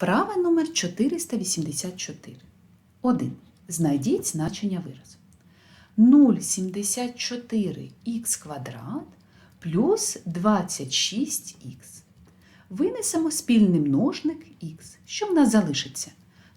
Вправа номер 484. 1. Знайдіть значення виразу. 0,74х квадрат плюс 26х. Винесемо спільний множник х. Що в нас залишиться?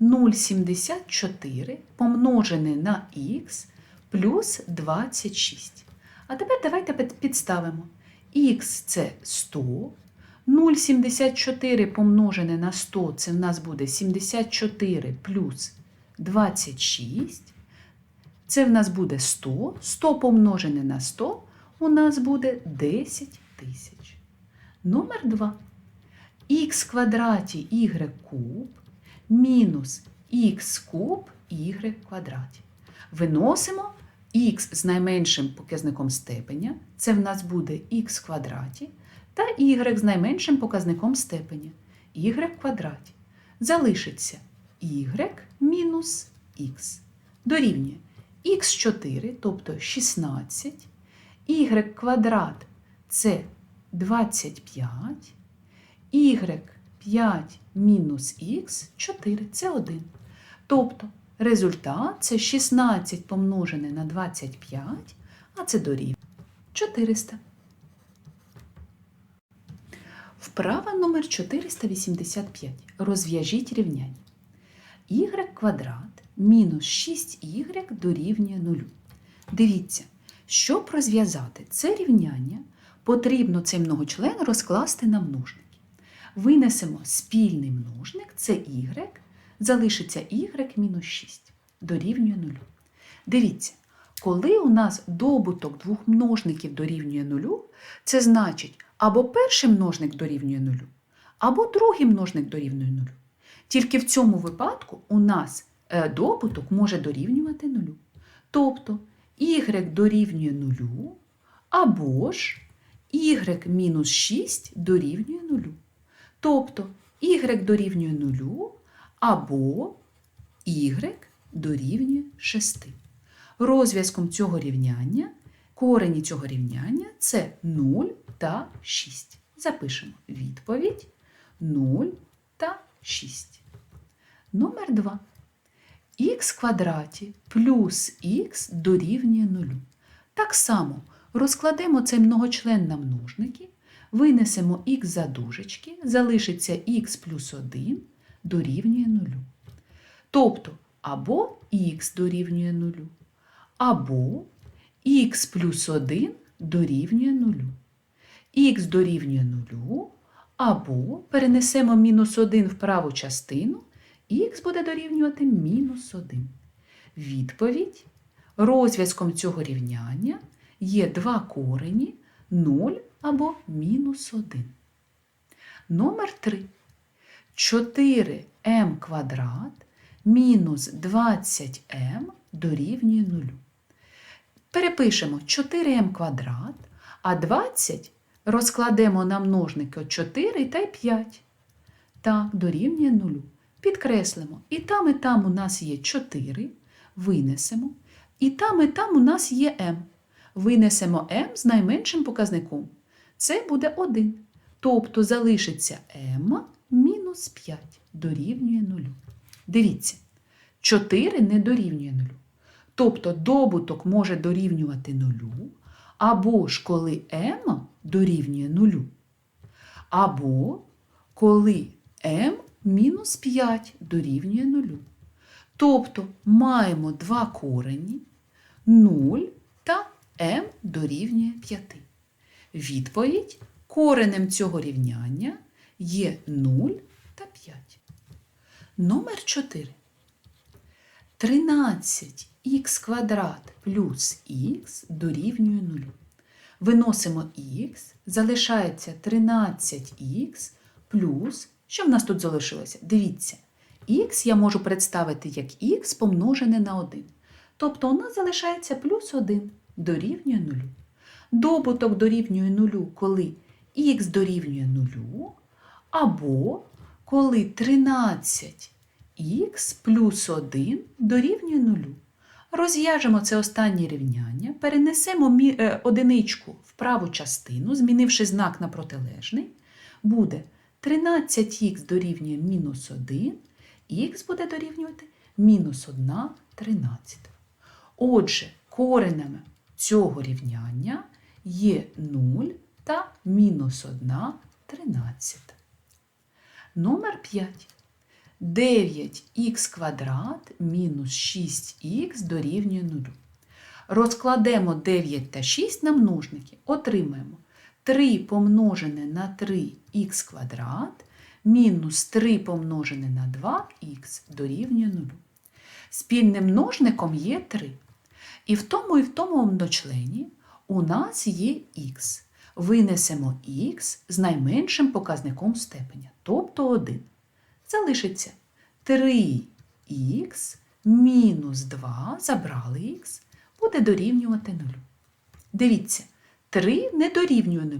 0,74 помножене на х плюс 26. А тепер давайте підставимо. х це 100. 0,74 помножене на 100 це в нас буде 74 плюс 26. Це в нас буде 100. 100 помножене на 100 у нас буде 10 тисяч. Номер 2. х квадраті y куб мінус х куб y квадраті. Виносимо х з найменшим показником степеня. Це в нас буде х квадраті та y з найменшим показником степеня y квадраті. Залишиться y мінус х. Дорівнює х4, тобто 16, y квадрат це 25, y5 мінус х 4 це 1. Тобто результат це 16 помножене на 25, а це дорівнює 400. Вправа номер 485. Розв'яжіть рівняння. y квадрат мінус 6y дорівнює 0. Дивіться, щоб розв'язати це рівняння, потрібно цей многочлен розкласти на множники. Винесемо спільний множник, це y, залишиться y мінус 6 дорівнює 0. Дивіться, коли у нас добуток двох множників дорівнює 0, це значить або перший множник дорівнює 0, або другий множник дорівнює 0. Тільки в цьому випадку у нас е, добуток може дорівнювати 0. Тобто y дорівнює 0, або ж y мінус 6 дорівнює 0. Тобто y дорівнює 0 або y дорівнює 6. Розв'язком цього рівняння, корені цього рівняння це 0 та 6. Запишемо відповідь 0 та 6. Номер 2. х квадраті плюс х дорівнює 0. Так само розкладемо цей многочлен на множники, винесемо х за дужечки, залишиться х плюс 1 дорівнює 0. Тобто або х дорівнює 0, або х плюс 1 дорівнює 0. Х дорівнює 0, або перенесемо мінус 1 в праву частину, х буде дорівнювати мінус 1. Відповідь розв'язком цього рівняння є два корені 0 або мінус 1. Номер 3. 4m квадрат мінус 20m дорівнює 0. Перепишемо 4m квадрат, а 20 розкладемо на множники 4 та й 5. Так, дорівнює 0. Підкреслимо. І там, і там у нас є 4, винесемо. І там, і там у нас є m. Винесемо m з найменшим показником. Це буде 1. Тобто залишиться m мінус 5 дорівнює 0. Дивіться, 4 не дорівнює 0. Тобто добуток може дорівнювати 0, або ж коли m дорівнює 0, або коли m мінус 5 дорівнює 0. Тобто маємо два корені 0 та m дорівнює 5. Відповідь коренем цього рівняння є 0 та 5. Номер 4. 13х квадрат плюс х дорівнює 0. Виносимо х, залишається 13х плюс. Що в нас тут залишилося? Дивіться, х я можу представити як х помножене на 1. Тобто у нас залишається плюс 1 дорівнює 0. Добуток дорівнює 0, коли х дорівнює 0, або коли 13 х плюс 1 дорівнює 0. Розв'яжемо це останнє рівняння, перенесемо е, одиничку в праву частину, змінивши знак на протилежний, буде 13х дорівнює мінус 1, х буде дорівнювати мінус 1 тринадцята. Отже, коренами цього рівняння є 0 та мінус 1 тринадцята. Номер 5. 9х квадрат мінус 6х дорівнює 0. Розкладемо 9 та 6 на множники, отримаємо 3 помножене на 3х квадрат мінус 3 помножене на 2х дорівнює 0. Спільним множником є 3. І в тому і в тому одночлені у нас є х. Винесемо х з найменшим показником степеня, тобто 1. Залишиться 3х мінус 2, забрали х, буде дорівнювати 0. Дивіться, 3 не дорівнює 0.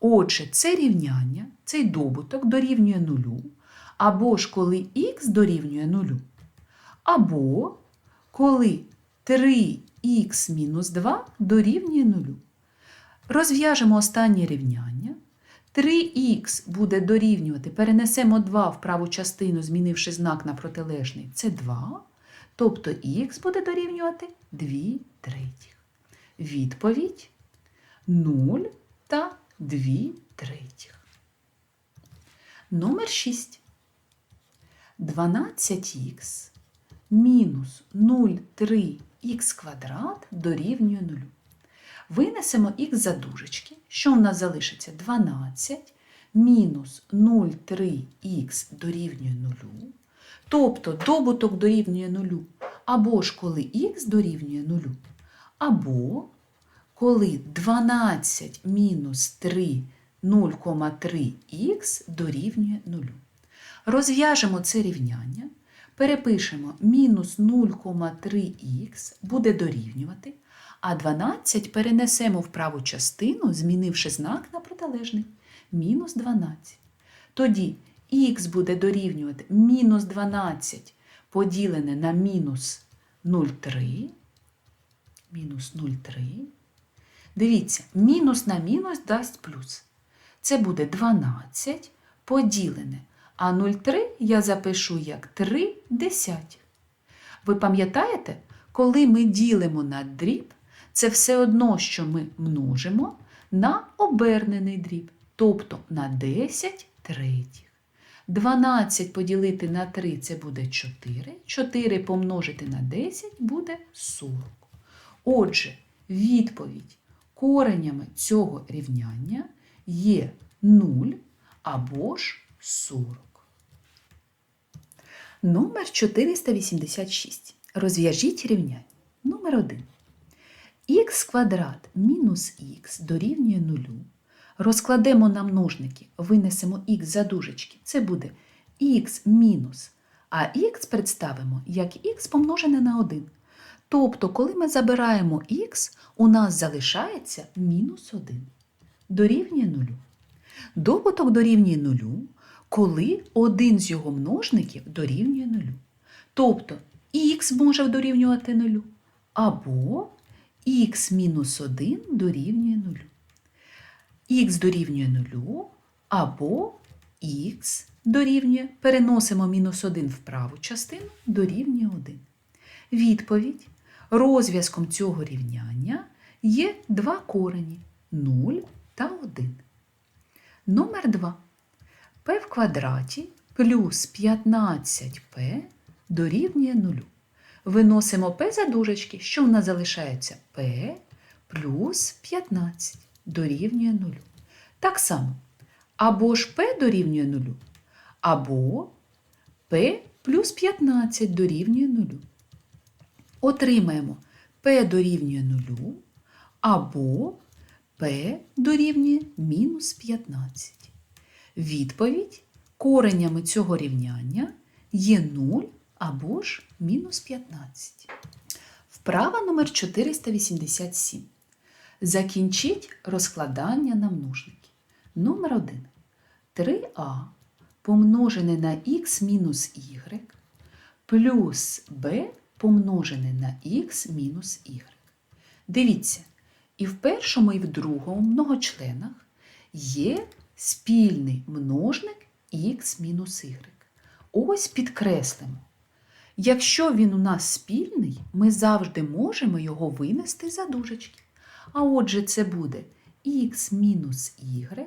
Отже, це рівняння, цей добуток дорівнює 0, або ж коли х дорівнює 0, або коли 3х мінус 2 дорівнює 0. Розв'яжемо останнє рівняння. 3х буде дорівнювати, перенесемо 2 в праву частину, змінивши знак на протилежний, це 2. Тобто х буде дорівнювати 2 третіх. Відповідь 0 та 2 третіх. Номер 6. 12х мінус 0,3х квадрат дорівнює 0. Винесемо х за дужечки. Що в нас залишиться? 12 мінус 0,3х дорівнює 0. Тобто добуток дорівнює 0. Або ж коли х дорівнює 0. Або коли 12 мінус 3 0,3х дорівнює 0. Розв'яжемо це рівняння. Перепишемо мінус 0,3х буде дорівнювати, а 12 перенесемо в праву частину, змінивши знак на протилежний. Мінус 12. Тоді х буде дорівнювати мінус 12 поділене на мінус 0,3. Мінус 0,3. Дивіться, мінус на мінус дасть плюс. Це буде 12 поділене. А 0,3 я запишу як 3 десятих. Ви пам'ятаєте, коли ми ділимо на дріб, це все одно, що ми множимо на обернений дріб, тобто на 10 третіх. 12 поділити на 3 це буде 4. 4 помножити на 10 буде 40. Отже, відповідь коренями цього рівняння є 0 або ж 40. Номер 486. Розв'яжіть рівняння. Номер 1. Х квадрат мінус х дорівнює 0. Розкладемо на множники, винесемо х за дужечки. Це буде х мінус. А х представимо як х помножене на 1. Тобто, коли ми забираємо х, у нас залишається мінус 1. Дорівнює 0. Добуток дорівнює 0, коли один з його множників дорівнює 0. Тобто х може дорівнювати 0, або х мінус 1 дорівнює 0. х дорівнює 0, або х дорівнює, переносимо мінус 1 в праву частину, дорівнює 1. Відповідь. Розв'язком цього рівняння є два корені 0 та 1. Номер 2. p в квадраті плюс 15p дорівнює 0. Виносимо p за дужечки, що в нас залишається p плюс 15 дорівнює 0. Так само, або ж p дорівнює 0, або p плюс 15 дорівнює 0. Отримаємо p дорівнює 0, або p дорівнює мінус 15. Відповідь коренями цього рівняння є 0 або ж мінус 15. Вправа номер 487. Закінчіть розкладання на множники. Номер 1. 3а помножене на х мінус y плюс b помножене на х мінус y. Дивіться, і в першому, і в другому многочленах є спільний множник х мінус y. Ось підкреслимо. Якщо він у нас спільний, ми завжди можемо його винести за дужечки. А отже, це буде х мінус y.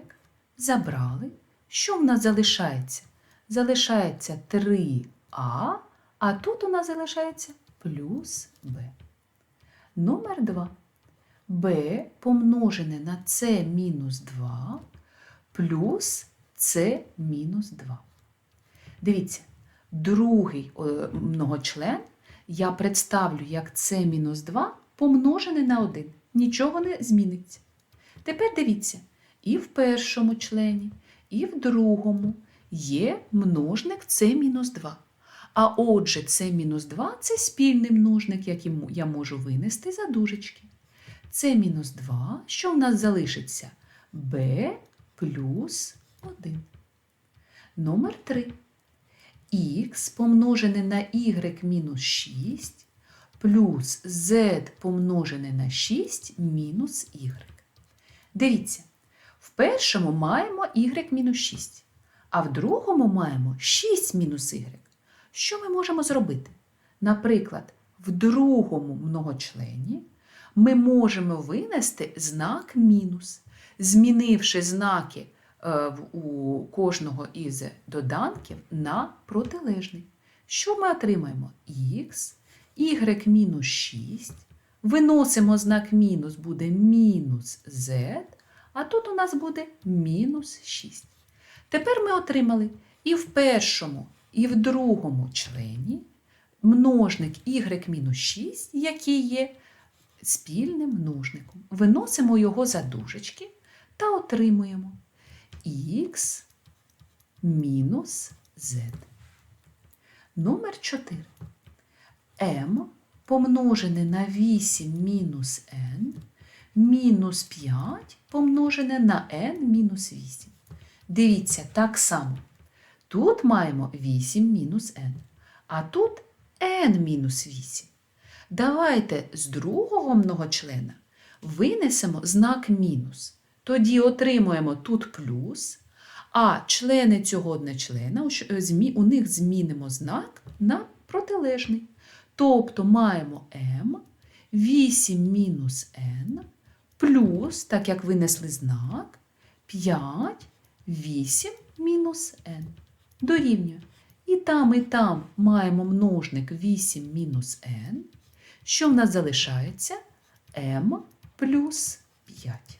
Забрали. Що в нас залишається? Залишається 3а, а тут у нас залишається плюс b. Номер 2. b помножене на c мінус 2 плюс c мінус 2. Дивіться, другий е, многочлен я представлю як c мінус 2 помножене на 1. Нічого не зміниться. Тепер дивіться, і в першому члені, і в другому є множник c мінус 2. А отже, c мінус 2 це спільний множник, який я можу винести за дужечки. c мінус 2, що в нас залишиться? b плюс 1. Номер 3. Х помножене на y мінус 6 плюс z помножене на 6 мінус y. Дивіться, в першому маємо y мінус 6, а в другому маємо 6 мінус y. Що ми можемо зробити? Наприклад, в другому многочлені ми можемо винести знак мінус, змінивши знаки у кожного із доданків на протилежний. Що ми отримаємо? Х, y мінус 6, виносимо знак мінус, буде мінус z, а тут у нас буде мінус 6. Тепер ми отримали і в першому, і в другому члені множник y мінус 6, який є спільним множником. Виносимо його за дужечки та отримуємо х мінус z. Номер 4. m помножене на 8 мінус n мінус 5 помножене на n мінус 8. Дивіться, так само. Тут маємо 8 мінус n, а тут n мінус 8. Давайте з другого многочлена винесемо знак мінус. Тоді отримуємо тут плюс, а члени цього одночлена, змі- у них змінимо знак на протилежний. Тобто маємо m, 8 мінус n, плюс, так як винесли знак, 5, 8 мінус n. Дорівнює. І там, і там маємо множник 8 мінус n. Що в нас залишається? m плюс 5.